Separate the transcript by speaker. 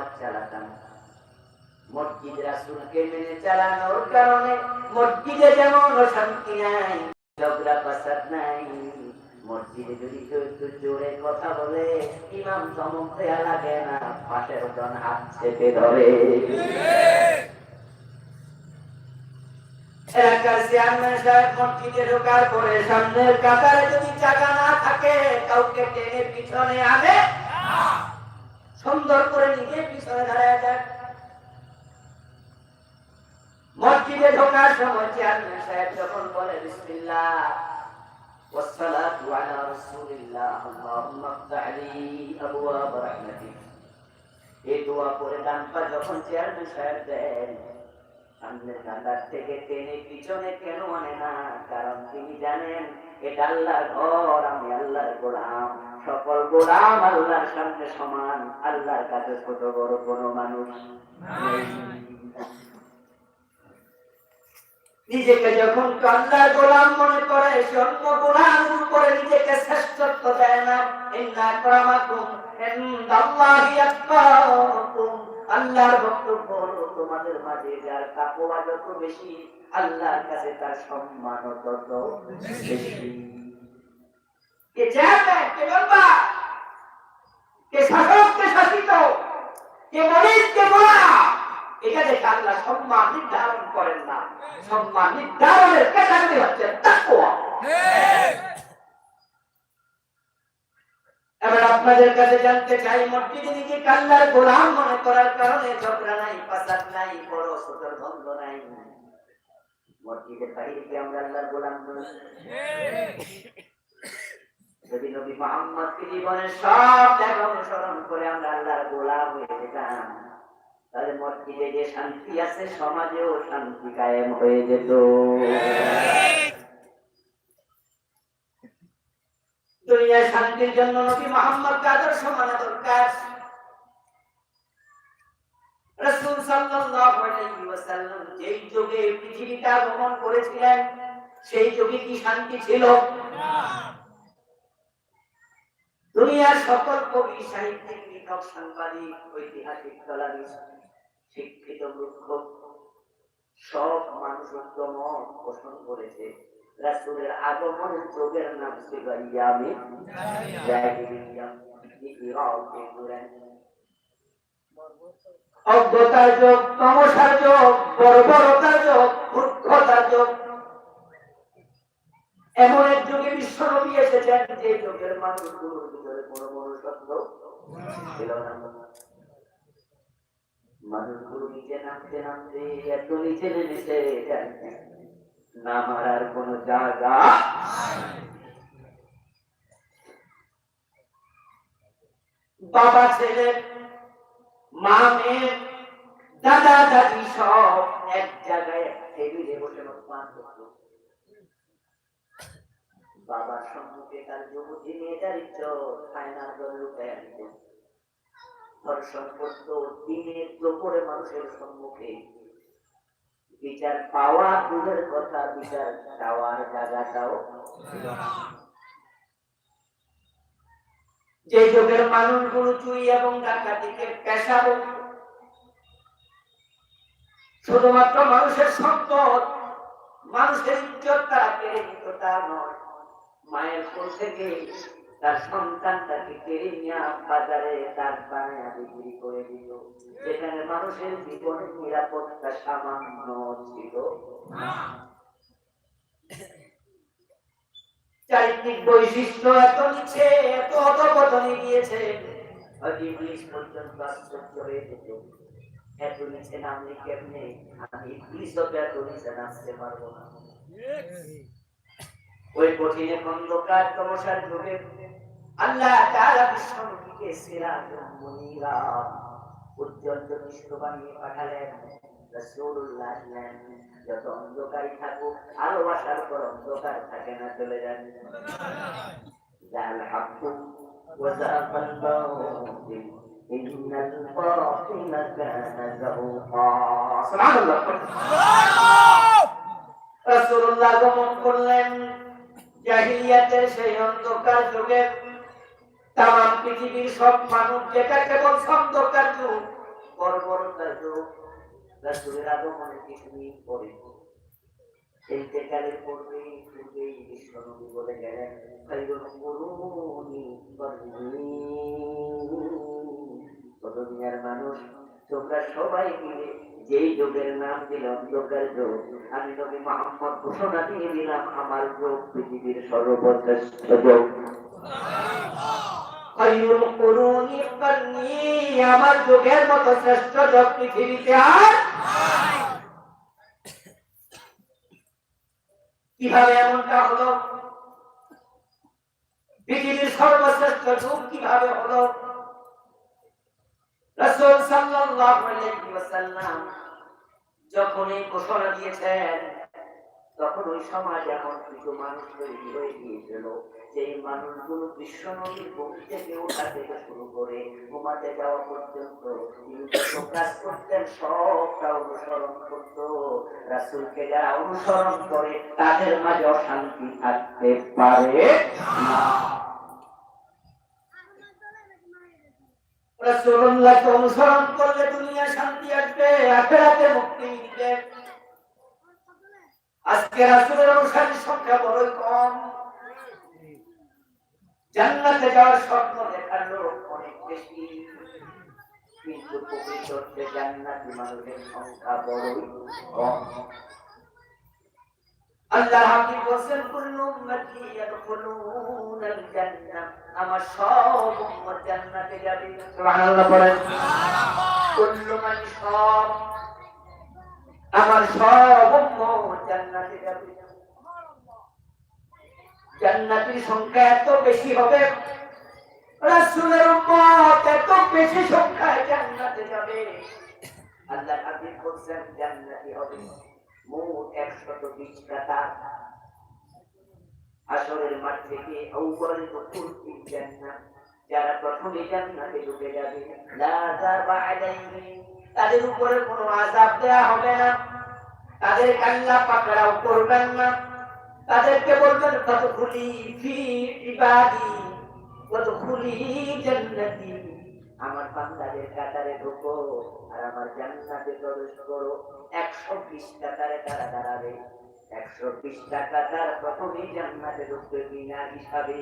Speaker 1: সমাজ চালাতাম। মসজিদ রাসুলকে মেনে চালানোর কারণে মসজিদে যেমন শান্তি নাই, ঝগড়া পাসাদ নাই। মসজিদে যদি কেউ একটু জোরে কথা বলে, ইমাম চমক দেয়া লাগে না, পাশের জন হাত চেপে ধরে। কাউকে টেনে পিছনে আনে। সুন্দর করে নিজে পিছনে দাঁড়ায় যায় মসজিদে ঢোকার সময় চেয়ারম্যান সাহেব যখন বলে বিসমিল্লাহ والصلاة على رسول الله اللهم افتح لي أبواب رحمتك এই দোয়া করে ডান পা যখন চেয়ারম্যান সাহেব দেন সামনের কান্দার থেকে টেনে পিছনে কেন আনে না কারণ তিনি জানেন এটা আল্লাহর ঘর, আমি আল্লাহর গোলাম। সকল গোলাম আল্লাহর সামনে সমান, আল্লাহর কাছে ছোট বড় কোনো মানুষ নিজেকে যখন কান্দার গোলাম মনে করে স্বর্ণ গোলাম করে নিজেকে শ্রেষ্ঠত্ব দেয় না। ইন্না আকরামাকুম ইনদাল্লাহি আতকাকুম আল্লাহর বক্তব্য হলো তোমাদের মাঝে, যার তাকওয়া যত বেশি, আল্লাহর কাছে তার সম্মান তত বেশি। কে যাবে কে বলবা কে শাসক, কে শাসিত, কে মরিদ কে আল্লাহ সম্মান নির্ধারণ করেন না। সম্মান নির্ধারণের ক্যাটাগরি হচ্ছে এবার আপনাদের কাছে জানতে চাই, মসজিদে নিজে কাল্লার গোলাম মনে করার কারণে ঝগড়া নাই পাসাদ নাই, বড় ছোটর দ্বন্দ্ব নাই। মসজিদের বাইরে কি আমরা আল্লাহর গোলাম বলি যদি নবী মোহাম্মদকে জীবনের সব জায়গা অনুসরণ করে আমরা আল্লাহর গোলাম হয়ে যেতাম, তাহলে মসজিদে যে শান্তি আছে, সমাজেও শান্তি কায়েম হয়ে যেত। দুনিয়ার শান্তির জন্য নবী মোহাম্মদ আদর্শ মানা দরকার। রাসূল সাল্লাল্লাহু আলাইহি ওয়াসাল্লাম যেই যুগে করেছিলেন, সেই যুগে কি শান্তি ছিল? দুনিয়ার সকল কবি, সাহিত্যিক, লেখক, সাংবাদিক, ঐতিহাসিক কলাবিদ শিক্ষিত, মূর্খ, সব মানুষ উত্তম, পোষণ করেছে। রাসূলের আগমনের যুগের নাম ছিল অজ্ঞতার যোগ তমসার যোগ বর্বরতার যোগ মূর্খতার যোগ এমন এক যুগে বিশ্ব নবী এসেছেন যে যুগের মানুষগুলোর ভিতরে কোনো মনুষ্যত্ব ছিল না। নামতে নামতে এত নিচে নেমেছে। না মারার কোন জায়গা বাবা ছেলে, মা মেয়ে, দাদা দাদি সব এক জায়গায় টেবিলে বসে বাবার সম্মুখে তার যুবতী মেয়েটার ইজ্জত খায়নার জল লুকায় ধর্ষণ করত, দিনের প্রপরে মানুষের সম্মুখে। বিচার পাওয়া দূরের কথা বিচার চাওয়ার জায়গাটাও যে যুগের মানুষগুলো চুরি এবং ডাকাতিকে পেশা শুধুমাত্র মানুষের সম্পদ মানুষের ইজ্জত তারা কেড়ে নিত তা নয়, মায়ের কোল থেকে তার সন্তানটাকে কেড়ে নিয়ে বাজারে তার বানায় বিক্রি করে দিল? যেখানে মানুষের জীবনের নিরাপত্তা সামান্য ছিল। চারিত্রিক বৈশিষ্ট্য এত নিচে এত অধপতনে গিয়েছে। ইংলিশ পর্যন্ত আশ্চর্য হয়ে যেত এত নিচে নামলে কেমনে? আমি ইংলিশ এত নিচে নামতে পারব না। ওই কঠিন তমসার আল্লাহ তাআলা বিশ্বনবীকে সিরাজাম মুনিরা। উজ্জ্বল মিশ্র বানিয়ে পাঠালেন রাসূলুল্লাহ যত অন্ধকারই থাকুক, ভালোবাসার পর অন্ধকার থাকে না, চলে যান। জাল হাক্কু ওয়া যাহাবাল বাতিল ইন্নাল বাতিলা কানা যাহুকা সুবহানাল্লাহ। সেই অন্ধকার যুগে তাম পৃথিবীর সব মানুষ যেটা কেবল অন্ধকার যুগ রাসূলের আগমনে দুনিয়ার মানুষ, তোমরা সবাই মিলে যেই যুগের নাম দিল অন্ধকার যুগ, আমি নবী মোহাম্মদ ঘোষণা দিয়ে দিলাম, আমার যোগ পৃথিবীর সর্বশ্রেষ্ঠ যুগ। আমার যুগের মতো শ্রেষ্ঠ পৃথিবীতে আর কীভাবে এমনটা হলো? পৃথিবীর সর্বশ্রেষ্ঠ কীভাবে হলো? যখন এই ঘোষণা দিয়েছেন, তখন ওই সমাজ এমন কিছু মানুষ তৈরি হয়ে গিয়েছিল। যে মানুষগুলো বিশ্ব নদীর বুক থেকে ওঠা থেকে শুরু করে ঘুমাতে যাওয়া পর্যন্ত করতেন, সবটা অনুসরণ করত। রাসূলকে যারা অনুসরণ করে, তাদের মাঝে অশান্তি থাকতে পারে না। অনুসরণ করলে দুনিয়া শান্তি আসবে আজকে রাসূলের অনুসারীর সংখ্যা বড়ই কম। জান্নাতে যাওয়ার স্বপ্ন দেখার লোক অনেক বেশি। কিন্তু প্রকৃত অর্থে জান্নাতি মানুষের সংখ্যা বড়ই কম। আল্লাহ জান্নাহ আমার সব মান সব। আমার সব জান্নাতে যাবে। জান্নাতের সংখ্যা এত বেশি হবে? রাসূলের উম্মত এত বেশি সংখ্যায় জান্নাতে যাবে। আল্লাহ হাবিব বলেন জান্নাতি হবে। মোট একশত বিশ টাকা আসরের মাঠ থেকে আউয়াল দুখুল ফিল জান্নাহ যারা প্রথমে জান্নাতে ঢুকে যাবে, লা আযাবা আলাইহিম তাদের উপরে কোনো আযাব দেয়া হবে না। তাদের কান্না পাকড়াও করবেন না। তাদেরকে বলবেন জান্নাতি। আমার বান্দাদের কাতারে ঢুকো আর আমার জান্নাতে প্রবেশ করো। একশো বিশ কাতারে তারা দাঁড়াবে। একশো বিশ টাকা প্রথমেই জান্নাতে ঢুকবে বিনা হিসাবে।